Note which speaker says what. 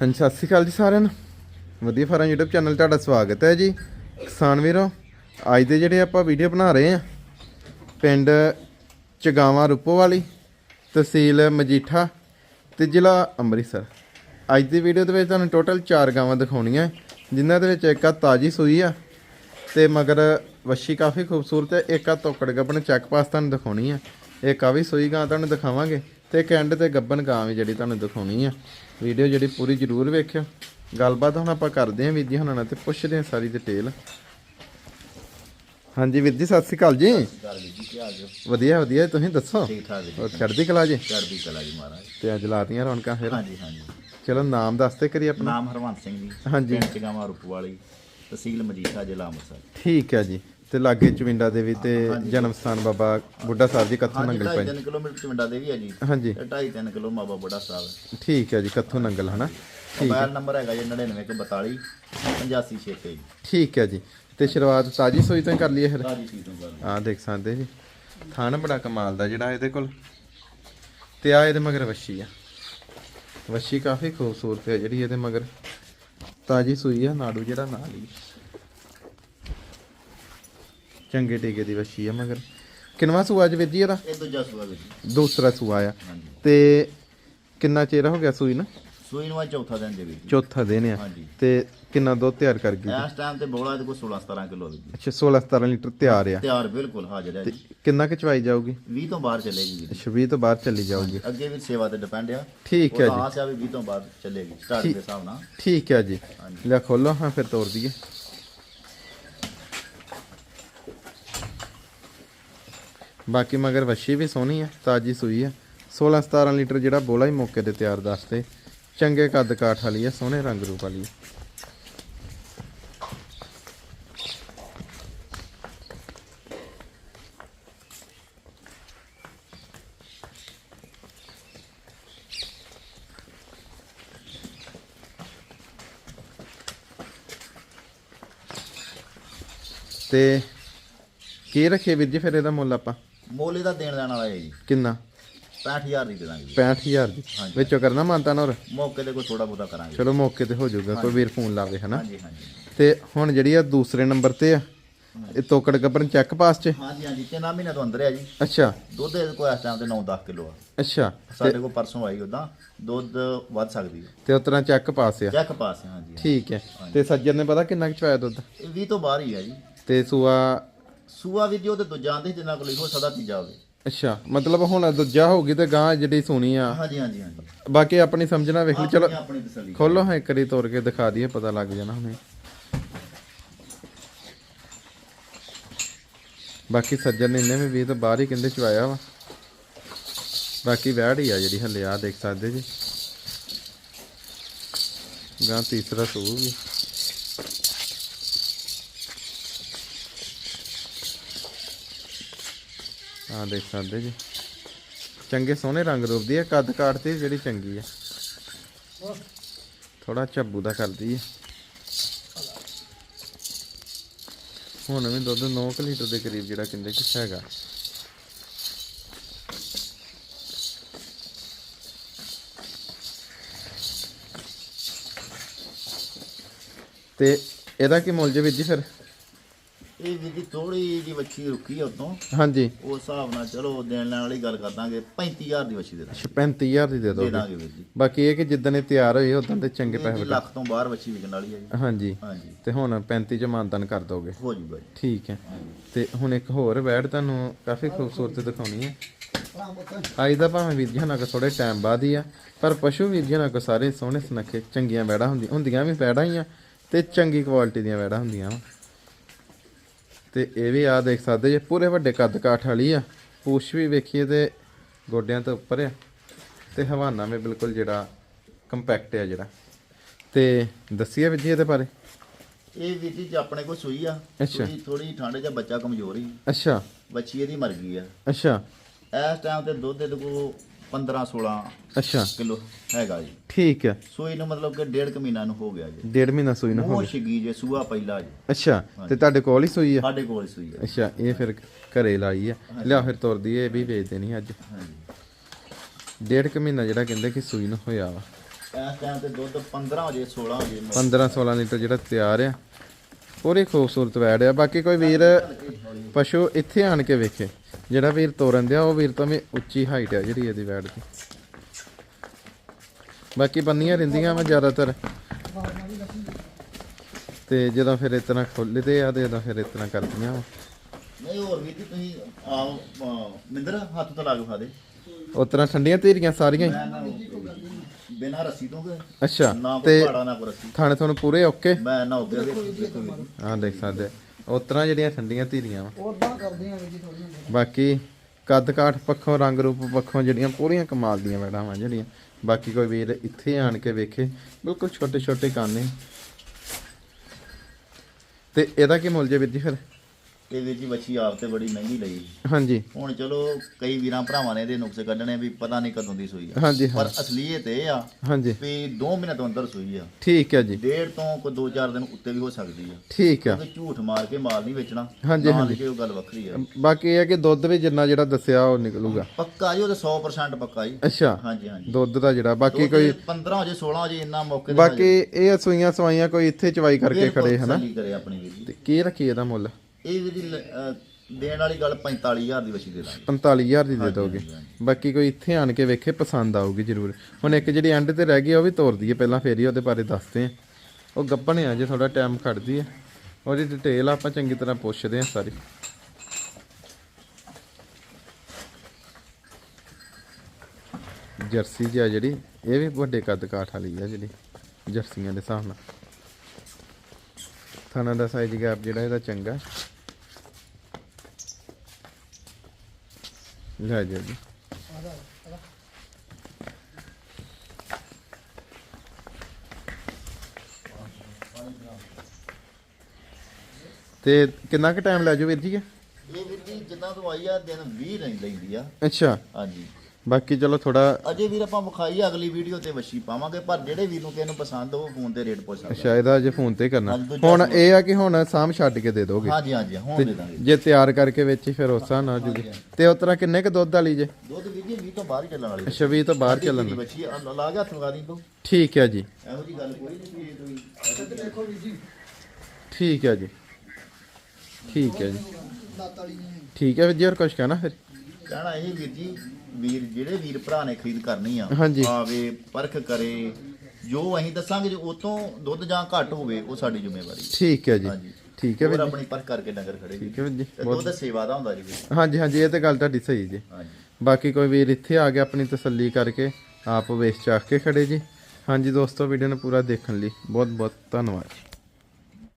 Speaker 1: ਹਾਂਜੀ, ਸਤਿ ਸ਼੍ਰੀ ਅਕਾਲ ਜੀ ਸਾਰਿਆਂ ਨੂੰ। ਵਧੀਆ ਫਾਰਮ YouTube ਚੈਨਲ ਤੁਹਾਡਾ ਸਵਾਗਤ ਹੈ ਜੀ। ਕਿਸਾਨ ਵੀਰੋ, ਅੱਜ ਦੇ ਜਿਹੜੇ ਆਪਾਂ ਵੀਡੀਓ ਬਣਾ ਰਹੇ ਆ ਪਿੰਡ ਚਗਾਵਾਂ ਰੂਪੋਵਾਲੀ ਤਹਿਸੀਲ ਮਜੀਠਾ ਤੇ ਜ਼ਿਲ੍ਹਾ ਅੰਮ੍ਰਿਤਸਰ। ਅੱਜ ਦੀ ਵੀਡੀਓ ਦੇ ਵਿੱਚ ਤੁਹਾਨੂੰ ਟੋਟਲ 4 ਗਾਵਾਂ ਦਿਖਾਉਣੀਆਂ, ਜਿਨ੍ਹਾਂ ਦੇ ਵਿੱਚ ਇੱਕ ਆ ਤਾਜੀ ਸੂਈ ਆ ਤੇ ਮਗਰ ਵੱਛੀ ਕਾਫੀ ਖੂਬਸੂਰਤ ਹੈ, ਇੱਕ ਆ ਤੋਕੜ ਗੱਬਣ ਚੈੱਕ ਪਾਸ ਤੁਹਾਨੂੰ ਦਿਖਾਉਣੀ ਆ। ਇੱਕ ਆ ਵੀ ਸੂਈ ਗਾਂ ਤੁਹਾਨੂੰ ਦਿਖਾਵਾਂਗੇ ਤੇ ਇੱਕ ਐਂਡ ਤੇ ਗੱਬਨ ਗਾਂ ਵੀ ਜਿਹੜੀ ਤੁਹਾਨੂੰ ਦਿਖਾਉਣੀ ਆ। ਵੀਡੀਓ ਜਿਹੜੀ ਪੂਰੀ ਜ਼ਰੂਰ ਵੇਖਿਓ। ਗੱਲਬਾਤ ਹੁਣ ਆਪਾਂ ਕਰਦੇ ਆਂ ਵੀਰ ਜੀ ਹੁਣਾਂ ਨਾਲ ਤੇ ਪੁੱਛਦੇ ਆਂ ਸਾਰੀ ਡਿਟੇਲ ਹਾਂਜੀ ਵੀਰ ਜੀ ਸਤਿ ਸ਼੍ਰੀ ਅਕਾਲ ਜੀ।
Speaker 2: ਕਰ ਜੀ ਕੀ ਹਾਲ ਜੀ
Speaker 1: ਵਧੀਆ ਵਧੀਆ ਤੁਸੀਂ ਦੱਸੋ?
Speaker 2: ਠੀਕ ਠਾਕ ਜੀ।
Speaker 1: ਹੋਰ ਚੜ੍ਹਦੀ ਕਲਾ ਜੀ?
Speaker 2: ਚੜ੍ਹਦੀ ਕਲਾ ਜੀ ਮਹਾਰਾਜ।
Speaker 1: ਤੇ ਅੱਜ ਲਾਤੀਆਂ ਰੌਣਕਾਂ ਫਿਰ।
Speaker 2: ਹਾਂਜੀ ਹਾਂਜੀ।
Speaker 1: ਚਲੋ ਨਾਮ ਦੱਸਦੇ ਕਰੀ ਆਪਣਾ।
Speaker 2: ਨਾਮ ਹਰਵੰਤ ਸਿੰਘ ਜੀ।
Speaker 1: ਹਾਂਜੀ।
Speaker 2: ਪਿੰਡ ਚਗਾਵਾ ਰੂਪਵਾਲੀ ਤਹਿਸੀਲ ਮਜੀਠਾ ਜ਼ਿਲ੍ਹਾ ਅੰਮ੍ਰਿਤਸਰ।
Speaker 1: ਠੀਕ ਹੈ ਜੀ। ਤੇ ਲਾਗੇ ਚਵਿੰਡਾ ਦੇਵੀ ਤੇ। ਜਨਮ ਸਥਾਨ ਬਾਬਾ ਬੁੱਢਾ ਸਾਹਿਬ ਜੀ ਕੱਥੋਂ ਨੰਗਲ ਪੈ
Speaker 2: ਤਿੰਨ ਕਿਲੋਮੀਟਰ ਚਵਿੰਡਾ ਦੇ ਵੀ ਹੈ ਜੀ।
Speaker 1: ਹਾਂਜੀ।
Speaker 2: ਤੇ ਢਾਈ ਤਿੰਨ ਕਿਲੋ ਮਾਬਾ ਬੜਾ ਸਾਹਿਬ।
Speaker 1: ਠੀਕ ਹੈ ਜੀ ਕੱਥੋਂ ਨੰਗਲ ਹਨਾ?
Speaker 2: ਮੋਬਾਈਲ ਨੰਬਰ ਹੈਗਾ ਜੀ 9942 8566 ਜੀ
Speaker 1: ਠੀਕ ਹੈ ਜੀ। ਤੇ ਸ਼ੁਰੂਆਤ ਤਾਜੀ ਸੋਈ ਤੋਂ ਹੀ ਕਰ ਲਈਏ ਫਿਰ?
Speaker 2: ਰਾਜੀ ਸੀ ਤੋਂ
Speaker 1: ਆਹ ਦੇਖ ਸਕਦੇ ਜੀ। ਥਾਣ ਬੜਾ ਕਮਾਲ ਦਾ ਜਿਹੜਾ ਇਹਦੇ ਕੋਲ। ਤੇ ਆ ਇਹਦੇ ਮਗਰ ਵੱਛੀ ਆ। ਵੱਛੀ ਕਾਫੀ ਖੂਬਸੂਰਤ ਹੈ ਜਿਹੜੀ ਇਹਦੇ ਮਗਰ। ਤਾਜੀ ਸੂਈ ਆ ਨਾੜੂ ਜਿਹੜਾ ਨਾਲ ਹੀ। ਚੰਗੇ ਟੀਕੇ ਦੀ ਵੱਛੀ ਆ ਮਗਰ। ਕਿੰਨਵਾ ਸੂਆ ਅੱਜ ਵੀਰ ਜੀ ਇਹਦਾ?
Speaker 2: ਇਹ ਦੂਜਾ ਸੂਆ ਜੀ।
Speaker 1: ਦੂਸਰਾ ਸੂਆ ਆ।
Speaker 2: ਹਾਂਜੀ।
Speaker 1: ਤੇ ਕਿੰਨਾ ਚਿਰ ਹੋ ਗਿਆ ਸੂਈ ਨਾ?
Speaker 2: ਸੂਈ ਨੂੰ ਅੱਜ ਚੌਥਾ ਦਿਨ ਦੇ ਜੀ।
Speaker 1: ਚੌਥਾ ਦਿਨ ਆ।
Speaker 2: ਹਾਂਜੀ।
Speaker 1: ਤੇ ਕਿੰਨਾ ਦੁੱਧ ਤਿਆਰ ਕਰ ਗਈ?
Speaker 2: ਇਸ ਟਾਈਮ ਤੇ ਬੋਲਾ ਇਹਦੇ ਕੋਲ 16 17 ਕਿਲੋ ਜੀ।
Speaker 1: ਅੱਛਾ 16 17 ਲੀਟਰ ਤਿਆਰ ਆ।
Speaker 2: ਤਿਆਰ ਬਿਲਕੁਲ ਹਾਜ਼ਰ ਹੈ
Speaker 1: ਤੇ
Speaker 2: ਜੀ।
Speaker 1: ਕਿੰਨਾ ਕੁ ਚਵਾਈ ਜਾਊਗੀ?
Speaker 2: 20 ਤੋਂ ਬਾਹਰ ਚੱਲੇਗੀ ਜੀ।
Speaker 1: 20 ਤੋਂ ਬਾਅਦ ਚੱਲੀ ਜਾਊਗੀ।
Speaker 2: ਅੱਗੇ ਵੀ ਸੇਵਾ ਤੇ ਡਿਪੈਂਡ ਆ।
Speaker 1: ਠੀਕ ਹੈ
Speaker 2: ਉਹਦਾ
Speaker 1: ਜੀ।
Speaker 2: ਆਸ ਆ ਵੀ 20 ਤੋਂ ਬਾਅਦ ਚੱਲੇਗੀ ਸਟਾਰਟ ਦੇ ਹਿਸਾਬ ਨਾਲ।
Speaker 1: ਠੀਕ ਹੈ ਜੀ। ਲੈ ਖੋਲੋ ਹਾਂ ਫਿਰ ਤੋੜ ਦਈਏ। ਬਾਕੀ ਮਗਰ ਵੱਛੀ ਵੀ ਸੋਹਣੀ ਹੈ ਤਾਜੀ ਸੂਈ ਹੈ 16 17 ਲੀਟਰ ਜਿਹੜਾ ਬੋਲਾ ਹੀ ਮੌਕੇ ਤੇ ਤਿਆਰ ਦੱਸਦੇ ਚੰਗੇ ਕੱਦ ਕਾਠ ਵਾਲੀ ਹੈ ਸੋਹਣੇ ਰੰਗ ਰੂਪ ਵਾਲੀ ਹੈ ਤੇ ਕੀ ਰੱਖੇ ਵੀਰ ਜੀ ਫਿਰ ਇਹਦਾ ਮੁੱਲ ਆਪਾਂ?
Speaker 2: ਮੋਲੇ ਦਾ ਦੇਣ ਲੈਣ ਵਾਲਾ ਹੈ ਜੀ।
Speaker 1: ਕਿੰਨਾ?
Speaker 2: 65000 ਦੀ ਦੇ ਦਾਂਗੇ ਜੀ।
Speaker 1: 65000 ਦੀ।
Speaker 2: ਹਾਂਜੀ।
Speaker 1: ਵਿੱਚੋਂ ਕਰਨਾ ਮਾਨਤਾ ਨੌਰ
Speaker 2: ਮੌਕੇ ਤੇ ਕੋਈ ਥੋੜਾ ਬਹੁਤਾ ਕਰਾਂਗੇ।
Speaker 1: ਚਲੋ ਮੌਕੇ ਤੇ ਹੋ ਜਾਊਗਾ ਕੋਈ ਵੀਰ ਫੋਨ ਲਾਵੇ ਹਨਾ?
Speaker 2: ਹਾਂਜੀ ਹਾਂਜੀ।
Speaker 1: ਤੇ ਹੁਣ ਜਿਹੜੀ ਆ ਦੂਸਰੇ ਨੰਬਰ ਤੇ ਆ ਇਹ ਤੋਕੜ ਗੱਬਰਨ ਚੈੱਕ ਪਾਸ ਚ?
Speaker 2: ਹਾਂਜੀ ਹਾਂਜੀ ਤਿੰਨਾਂ ਮਹੀਨੇ ਤੋਂ ਅੰਦਰ ਹੈ ਜੀ।
Speaker 1: ਅੱਛਾ।
Speaker 2: ਦੁੱਧ ਇਹਦੇ ਕੋਲ ਇਸ ਟਾਈਮ ਤੇ 9-10 ਕਿਲੋ ਆ।
Speaker 1: ਅੱਛਾ।
Speaker 2: ਸਾਡੇ ਕੋਲ ਪਰਸੋਂ ਆਈ ਉਦਾਂ ਦੁੱਧ ਵੱਧ ਸਕਦੀ ਹੈ
Speaker 1: ਤੇ ਉਤਰਾ ਚੈੱਕ ਪਾਸ ਆ?
Speaker 2: ਚੈੱਕ ਪਾਸ ਹੈ ਹਾਂਜੀ
Speaker 1: ਠੀਕ ਹੈ। ਤੇ ਸੱਜਣ ਨੇ ਪਤਾ ਕਿੰਨਾ ਕੁ ਚਵਾਇਆ ਦੁੱਧ?
Speaker 2: ਇਹ 20 ਤੋਂ ਬਾਹਰ ਹੀ ਹੈ ਜੀ।
Speaker 1: ਤੇ ਸੂਆ
Speaker 2: ਸੂਆ ਵੀ ਜੀ ਉਹਦੇ ਦੂਜਾ ਆਂਦੇ ਜਿੰਨਾ ਕੋਲ ਹੋ ਸਦਾ ਤੀਜਾ ਹੋਵੇ।
Speaker 1: ਅੱਛਾ ਮਤਲਬ ਹੁਣ ਦੂਜਾ ਹੋਊਗੀ ਤੇ ਗਾਂ ਜਿਹੜੀ ਸੋਣੀ ਆ।
Speaker 2: ਹਾਂਜੀ ਹਾਂਜੀ ਹਾਂਜੀ।
Speaker 1: ਬਾਕੀ ਆਪਣੀ ਸਮਝਣਾ ਵੇਖ ਲਈ ਚਲੋ
Speaker 2: ਆਪਣੀ- ਆਪਣੀ ਤਸੱਲੀ
Speaker 1: ਖੋਲੋ ਹਾਂ ਇੱਕ ਵਾਰੀ ਤੋੜ ਕੇ ਦਿਖਾ ਦਈਏ ਪਤਾ ਲੱਗ ਜਾਣਾ ਹੁਣੇ। ਬਾਕੀ ਸੱਜਣ ਨੇ ਵੀ ਵੀਹ ਤੋਂ ਬਾਹਰ ਹੀ ਕਹਿੰਦੇ ਚਵਾਇਆ ਵਾ। ਬਾਕੀ ਵੈੜ ਹੀ ਆ ਜਿਹੜੀ ਹੱਲੇ ਆ ਦੇਖ ਸਕਦੇ ਜੀ। ਗਾਂ ਤੀਸਰਾ ਸੂ ਵੀ। ਆ ਦੇਖ ਸਕਦੇ ਜੀ। ਚੰਗੇ ਸੋਹਣੇ ਰੰਗ ਰੂਪ ਦੀ ਹੈ ਕੱਦ ਕਾਠ ਤੇ ਜਿਹੜੀ ਚੰਗੀ ਹੈ ਥੋੜਾ ਝੱਬੂ ਦਾ ਕਰਦੀ ਹੈ ਹੁਣ ਵੀ ਦੁੱਧ 9 ਲੀਟਰ ਦੇ ਕਰੀਬ ਜਿਹੜਾ ਕਹਿੰਦੇ ਕਿ ਹੈਗਾ। ਤੇ ਇਹਦਾ ਕੀ ਮੁੱਲ ਜੇ ਵੀਰ ਜੀ ਫਿਰ?
Speaker 2: ਇਹ ਵੀ ਜੀ ਥੋੜੀ ਜੀ ਵੱਛੀ ਰੁਕੀ ਉਤੋਂ
Speaker 1: ਹਾਂਜੀ।
Speaker 2: ਉਸ ਹਿਸਾਬ ਨਾਲ ਚਲੋ ਦੇਣ ਲੈਣ ਵਾਲੀ ਗੱਲ ਕਰ ਦਾਂਗੇ 35000 ਦੀ ਵੱਛੀ ਦੇ ਦਾਂਗੇ।
Speaker 1: 35000 ਦੀ ਦੇ
Speaker 2: ਦੇ
Speaker 1: ਦੋਗੇ
Speaker 2: ਦਾਂਗੇ ਵੀਰ ਜੀ।
Speaker 1: ਬਾਕੀ ਇਹ ਕਿ ਜਿੱਦਣ ਇਹ ਤਿਆਰ ਹੋਈ ਉਦੋਂ ਤੇ ਚੰਗੇ ਪੈਸੇ ਵਟਾ
Speaker 2: ਲੱਖ ਤੋਂ ਬਾਹਰ ਵੱਛੀ ਵਿਕਣ ਵਾਲੀ ਹੈ ਜੀ।
Speaker 1: ਹਾਂਜੀ।
Speaker 2: ਹਾਂਜੀ।
Speaker 1: ਤੇ ਹੁਣ 35 ਚ ਮਾਨਤਨ ਕਰ ਦੋਗੇ?
Speaker 2: ਹੋ ਜੀ
Speaker 1: ਠੀਕ ਹੈ। ਤੇ ਹੁਣ ਇੱਕ ਹੋਰ ਵੈੜ ਤੁਹਾਨੂੰ ਕਾਫੀ ਖੂਬਸੂਰਤ ਦਿਖਾਉਣੀ ਹੈ। ਅੱਜ ਦਾ ਭਾਵੇਂ ਵੀਰ ਜੀ ਨਾਲ ਥੋੜੇ ਟਾਈਮ ਬਾਅਦ ਹੀ ਆ ਪਰ ਪਸ਼ੂ ਵੀਰ ਜੀ ਨਾਲ ਸਾਰੇ ਸੋਹਣੇ ਸੁਨੱਖੇ ਚੰਗੀਆਂ ਵੈੜਾਂ ਹੁੰਦੀਆਂ ਹੁੰਦੀਆਂ ਵੀ ਵੈੜਾਂ ਹੀ ਆ ਤੇ ਚੰਗੀ ਕੁਆਲਿਟੀ ਦੀਆਂ ਵੈੜਾਂ ਹੁੰਦੀਆਂ ਵਾ। ਤੇ ਇਹ ਵੀ ਆ ਦੇਖ ਸਕਦੇ ਜੇ ਪੂਰੇ ਵੱਡੇ ਕੱਦ ਕਾਠ ਵਾਲੀ ਆ। ਪੂਛ ਵੀ ਵੇਖੀਏ ਤੇ ਗੋਡਿਆਂ ਤੋਂ ਉੱਪਰ ਆ। ਤੇ ਹਵਾਨਾ ਵੀ ਬਿਲਕੁਲ ਜਿਹੜਾ ਕੰਪੈਕਟ ਆ ਜਿਹੜਾ। ਤੇ ਦੱਸੀਏ ਵੀਰ ਜੀ ਇਹਦੇ ਬਾਰੇ।
Speaker 2: ਇਹ ਵੀਰ ਜੀ ਆਪਣੇ ਕੋਲ ਸੂਈ ਆ
Speaker 1: ਅੱਛਾ।
Speaker 2: ਸੂਈ ਥੋੜੀ ਠੰਡ ਜਾਂ ਬੱਚਾ ਕਮਜ਼ੋਰ ਹੀ।
Speaker 1: ਅੱਛਾ।
Speaker 2: ਬੱਚੀ ਇਹਦੀ ਮਰ ਗਈ ਆ।
Speaker 1: ਅੱਛਾ।
Speaker 2: ਇਸ ਟਾਈਮ ਤੇ ਦੁੱਧ ਇਹਦੇ ਕੋਲ 15 16
Speaker 1: ਅੱਛਾ।
Speaker 2: ਕਿਲੋ ਹੈਗਾ ਜੀ।
Speaker 1: ਠੀਕ ਹੈ।
Speaker 2: ਸੂਈ ਨੂੰ ਮਤਲਬ ਕਿ ਡੇਢ ਕੁ ਮਹੀਨਾ ਨੂੰ ਹੋ ਗਿਆ ਜੀ।
Speaker 1: ਡੇਢ ਮਹੀਨਾ ਸੂਈ ਨਾ ਹੋ
Speaker 2: ਛਿਗੀ ਜੇ ਸੂਆ ਪਹਿਲਾ ਜੀ।
Speaker 1: ਅੱਛਾ ਤੇ ਤੁਹਾਡੇ ਕੋਲ ਹੀ ਸੂਈ ਆ
Speaker 2: ਸਾਡੇ ਕੋਲ ਹੀ ਸੂਈ ਆ
Speaker 1: ਅੱਛਾ ਇਹ ਫਿਰ ਘਰੇ ਲਾਈ ਆ ਲਿਆ ਫਿਰ ਤੁਰਦੀ ਇਹ ਵੀ ਵੇਚ ਦੇਣੀ ਅੱਜ।
Speaker 2: ਹਾਂਜੀ।
Speaker 1: ਡੇਢ ਕੁ ਮਹੀਨਾ ਜਿਹੜਾ ਕਹਿੰਦੇ ਕਿ ਸੂਈ ਨੂੰ ਹੋਇਆ ਵਾ।
Speaker 2: ਇਸ ਟਾਈਮ ਤੇ ਦੁੱਧ 15 ਵਜੇ 16 ਵਜੇ
Speaker 1: 15 16 ਲੀਟਰ ਜਿਹੜਾ ਤਿਆਰ ਆ ਪੂਰੀ ਖੂਬਸੂਰਤ ਵੈੜ ਆ। ਬਾਕੀ ਕੋਈ ਵੀਰ ਪਸ਼ੂ ਇੱਥੇ ਆਣ ਕੇ ਵੇਖੇ। ਜਿਹੜਾ ਵੀਰ ਤੋਰਨ ਦਿਆ ਉਹ ਵੀਰ ਤੋਂ ਵੀ ਉੱਚੀ ਹਾਈਟ ਆ ਜਿਹੜੀ ਇਹਦੀ ਵੈੜ ਦੀ। ਬਾਕੀ ਬੰਨੀਆਂ ਰਹਿੰਦੀਆਂ ਵਾ ਜ਼ਿਆਦਾਤਰ। ਤੇ ਜਦੋਂ ਫਿਰ ਇਤਨਾ ਖੋਲਦੇ ਆ ਤੇ ਜਦੋਂ ਫਿਰ ਇਤਨਾ ਕਰਦੀਆਂ
Speaker 2: ਨਹੀਂ ਹੋਰ ਵੀ ਤੁਸੀਂ ਆਓ ਮਿੰਦਰ ਹੱਥ ਤੋਂ ਲਾ ਕੇ ਖਾ ਦੇ।
Speaker 1: ਤਰ੍ਹਾਂ ਠੰਡੀਆਂ ਧੀਰੀਆਂ ਸਾਰੀਆਂ ਹੀ।
Speaker 2: ਮੈਂ ਬਿਨਾ ਰੱਸੀ ਤੋਂ
Speaker 1: ਅੱਛਾ ਤੇ ਥਾਣੇ ਤੁਹਾਨੂੰ ਪੂਰੇ ਓਕੇ?
Speaker 2: ਮੈਂ ਨਾ ਵੀਰ ਜੀ।
Speaker 1: ਆਹ ਦੇਖ ਸਕਦੇ ਆ। ਉਸ ਤਰ੍ਹਾਂ ਜਿਹੜੀਆਂ ਠੰਡੀਆਂ ਧੀਰੀਆਂ ਵਾ।
Speaker 3: ਉਦਾਂ ਕਰਦੇ ਆ ਜੀ ਥੋੜੀਆਂ
Speaker 1: ਬਾਕੀ ਕੱਦ ਕਾਠ ਪੱਖੋਂ ਰੰਗ ਰੂਪ ਪੱਖੋਂ ਜਿਹੜੀਆਂ ਪੂਰੀਆਂ ਕਮਾਲ ਦੀਆਂ ਵੈੜਾਂ ਵਾਂ ਜਿਹੜੀਆਂ। ਬਾਕੀ ਕੋਈ ਵੀਰ ਇੱਥੇ ਆਣ ਕੇ ਵੇਖੇ ਬਿਲਕੁਲ ਛੋਟੇ ਛੋਟੇ ਕਾਨੇ। ਤੇ ਇਹਦਾ ਕੀ ਮੁੱਲ ਜੇ ਵੀਰ ਜੀ ਫਿਰ?
Speaker 2: ਇਹ ਵੀਰ ਜੀ ਬੱਚੀ ਆਪ ਤੇ ਬੜੀ ਮਹਿੰਗੀ ਲਈ
Speaker 1: ਹਾਂਜੀ।
Speaker 2: ਹੁਣ ਚਲੋ ਕਈ ਵੀਰਾਂ ਭਰਾਵਾਂ ਨੇ ਇਹਦੇ ਨੁਕਸੇ ਕੱਢਣੇ ਵੀ ਪਤਾ ਨਹੀਂ ਕਦੋਂ ਦੀ ਸੂਈ ਆ।
Speaker 1: ਹਾਂਜੀ ਹਾਂ।
Speaker 2: ਪਰ ਅਸਲੀਅਤ ਇਹ ਆ
Speaker 1: ਹਾਂਜੀ।
Speaker 2: ਵੀ 2 ਮਹੀਨੇ ਤੋਂ ਅੰਦਰ ਸੂਈ ਆ।
Speaker 1: ਠੀਕ ਹੈ ਜੀ।
Speaker 2: ਡੇਢ ਤੋਂ ਕੋਈ 2-4 ਦਿਨ ਉੱਤੇ ਵੀ ਹੋ ਸਕਦੀ ਆ।
Speaker 1: ਠੀਕ ਆ।
Speaker 2: ਕਿਉਂਕਿ ਝੂਠ ਮਾਰ ਕੇ ਮਾਲ ਨਹੀਂ ਵੇਚਣਾ
Speaker 1: ਹਾਂਜੀ, ਹਾਂਜੀ।
Speaker 2: ਉਹ ਗੱਲ ਵੱਖਰੀ ਆ।
Speaker 1: ਬਾਕੀ ਇਹ ਹੈ ਕਿ ਦੁੱਧ ਵੀ ਜਿੰਨਾ ਜਿਹੜਾ ਦੱਸਿਆ ਉਹ ਨਿਕਲੂਗਾ।
Speaker 2: ਪੱਕਾ ਜੀ ਉਹ ਤਾਂ 100% ਪੱਕਾ ਜੀ।
Speaker 1: ਅੱਛਾ।
Speaker 2: ਹਾਂਜੀ ਹਾਂਜੀ।
Speaker 1: ਦੁੱਧ ਦਾ ਜਿਹੜਾ ਬਾਕੀ ਕੋਈ
Speaker 2: 15 ਵਜੇ 16 ਵਜੇ ਇੰਨਾ ਮੌਕੇ ਤੇ
Speaker 1: ਬਾਕੀ ਇਹ ਸੂਈਆਂ ਸਵਾਈਆਂ ਕੋਈ ਇੱਥੇ ਚਵਾਈ ਕਰਕੇ ਖੜੇ ਹਨਾ?
Speaker 2: ਜੀ।
Speaker 1: ਤੇ ਕੀ ਰੱਖੀ ਇਹਦਾ ਮੁੱਲ?
Speaker 2: ਇਹ ਵੀਰ ਦੇਣ ਵਾਲੀ ਗੱਲ 45000 ਦੀ ਬੱਚੀ ਦੇ ਦਾਂਗੇ।
Speaker 1: 45000 ਦੀ ਦੇ ਦੋਗੇ। ਬਾਕੀ ਕੋਈ ਇੱਥੇ ਆਣ ਕੇ ਵੇਖੇ ਪਸੰਦ ਆਊਗੀ ਜ਼ਰੂਰ। ਹੁਣ ਇੱਕ ਜਿਹੜੀ ਐਂਡ ਤੇ ਰਹਿ ਗਈ ਉਹ ਵੀ ਤੋਰ ਦਈਏ ਪਹਿਲਾਂ ਫੇਰ ਹੀ ਉਹਦੇ ਬਾਰੇ ਦੱਸਦੇ ਆ ਉਹ ਗੱਪਣ ਆ ਜੇ ਥੋੜਾ ਟਾਈਮ ਖੜਦੀ ਆ। ਉਹਦੀ ਡਿਟੇਲ ਆਪਾਂ ਚੰਗੀ ਤਰ੍ਹਾਂ ਪੁੱਛਦੇ ਆ ਸਾਰੀ। ਜਰਸੀ ਜੀ ਆ ਜਿਹੜੀ ਇਹ ਵੀ ਵੱਡੇ ਕੱਦ ਕਾਠ ਵਾਲੀ ਆ ਜਿਹੜੀ ਜਰਸੀਆਂ ਦੇ ਹਿਸਾਬ ਨਾਲ। ਥਾਣਾ ਦਾ ਸਾਈਜ਼ ਗੈਪ ਜਿਹੜਾ ਇਹਦਾ ਚੰਗਾ। ਲੈ ਜਾ ਜੀ। ਤੇ ਕਿੰਨਾ ਕੁ ਟਾਈਮ ਲੈ ਜਾਓ ਵੀਰ ਜੀ? ਇਹ?
Speaker 2: ਵੀਰ ਜੀ ਜਿੱਦਾਂ ਤੋਂ ਆਈ ਆ ਦਿਨ 20 ਰਹਿ ਲੈਂਦੀ ਆ।
Speaker 1: ਅੱਛਾ।
Speaker 2: ਹਾਂਜੀ।
Speaker 1: ਬਾਕੀ ਚਲੋ ਥੋੜਾ
Speaker 2: ਅਜੇ ਵੀਰ ਆਪਾਂ ਵਿਖਾਈ ਅਗਲੀ ਵੀਡੀਓ ਤੇ ਵੱਛੀ ਪਾਵਾਂਗੇ ਪਰ ਜਿਹੜੇ ਵੀਰ ਨੂੰ ਕਿਸੇ ਨੂੰ ਪਸੰਦ ਹੋ ਫੋਨ ਤੇ ਰੇਟ ਪੁੱਛ ਸਕਦਾ
Speaker 1: ਅੱਛਾ ਇਹਦਾ ਅਜੇ ਫੋਨ ਤੇ ਕਰਨਾ।
Speaker 2: ਦੂਜਾ
Speaker 1: ਹੁਣ ਇਹ ਆ ਕਿ ਹੁਣ ਸਾਮ ਛੱਡ ਕੇ ਦੇ ਦੋਗੇ?
Speaker 2: ਹਾਂਜੀ ਹਾਂਜੀ ਹੁਣ ਦੇ ਦਾਂਗੇ।
Speaker 1: ਜੇ ਤਿਆਰ ਕਰਕੇ ਵੇਚੀ ਫਿਰ ਉਸ ਨਾਲ ਜੂਗੀ। ਤੇ ਉਸ ਤਰ੍ਹਾਂ ਕਿੰਨੇ ਕ ਦੁੱਧ ਵਾਲੀ ਜੇ?
Speaker 2: ਦੁੱਧ ਵੀਰ ਜੀ 20 ਤੋਂ ਬਾਹਰ ਹੀ ਚੱਲਣ ਵਾਲੀ
Speaker 1: ਅੱਛਾ ਵੀ ਤੋਂ ਬਾਹਰ ਚੱਲਣ
Speaker 2: ਬੱਚੀ ਲਾ ਗਿਆ ਹੱਥ ਲਗਾ ਦੀ ਤੂੰ।
Speaker 1: ਠੀਕ ਹੈ ਜੀ।
Speaker 2: ਇਹੋ ਜੀ ਗੱਲ ਕੋਈ ਨਹੀਂ ਵੀ ਤੁਸੀਂ
Speaker 3: ਦੇਖੋ ਵੀਰ ਜੀ।
Speaker 1: ਠੀਕ ਹੈ ਜੀ। ਠੀਕ ਹੈ ਜੀ।
Speaker 3: ਵਾਲੀ।
Speaker 1: ਠੀਕ ਹੈ ਵੀਰ ਜੀ ਹੋਰ ਕੁਝ ਕਹਿਣਾ ਫਿਰ।
Speaker 2: ਕਹਿਣਾ ਇਹ ਵੀਰ ਜੀ ਵੀਰ ਜਿਹੜੇ ਵੀਰ ਭਰਾ ਨੇ ਖਰੀਦ ਕਰਨੀ ਆ
Speaker 1: ਹਾਂਜੀ।
Speaker 2: ਆਵੇ ਪਰਖ ਕਰੇ ਜੋ ਅਸੀਂ ਦੱਸਾਂਗੇ ਜੇ ਉਹ ਤੋਂ ਦੁੱਧ ਜਾਂ ਘੱਟ ਹੋਵੇ ਉਹ ਸਾਡੀ ਜ਼ਿੰਮੇਵਾਰੀ
Speaker 1: ਠੀਕ ਹੈ ਜੀ।
Speaker 2: ਹਾਂਜੀ।
Speaker 1: ਠੀਕ ਹੈ
Speaker 2: ਹੋਰ
Speaker 1: ਵੀਰ ਜੀ।
Speaker 2: ਆਪਣੀ ਪਰਖ ਕਰਕੇ ਨਗਰ ਖੜੇ
Speaker 1: ਠੀਕ ਹੈ ਵੀਰ ਜੀ।
Speaker 2: ਤੇ ਦੁੱਧ ਸੇਵਾ ਦਾ ਹੁੰਦਾ ਜੀ ਵੀਰ।
Speaker 1: ਹਾਂਜੀ ਹਾਂਜੀ ਇਹ ਤੇ ਗੱਲ ਤੁਹਾਡੀ ਸਹੀ ਜੀ।
Speaker 2: ਹਾਂਜੀ।
Speaker 1: ਬਾਕੀ ਕੋਈ ਵੀਰ ਇੱਥੇ ਆ ਗਿਆ ਆਪਣੀ ਤਸੱਲੀ ਕਰਕੇ ਆਪ ਵੇਚ ਚਾਖ ਕੇ ਖੜੇ ਜੀ। ਹਾਂਜੀ ਦੋਸਤੋ ਵੀਡੀਓ ਨੂੰ ਪੂਰਾ ਦੇਖਣ ਲਈ ਬਹੁਤ ਬਹੁਤ ਧੰਨਵਾਦ।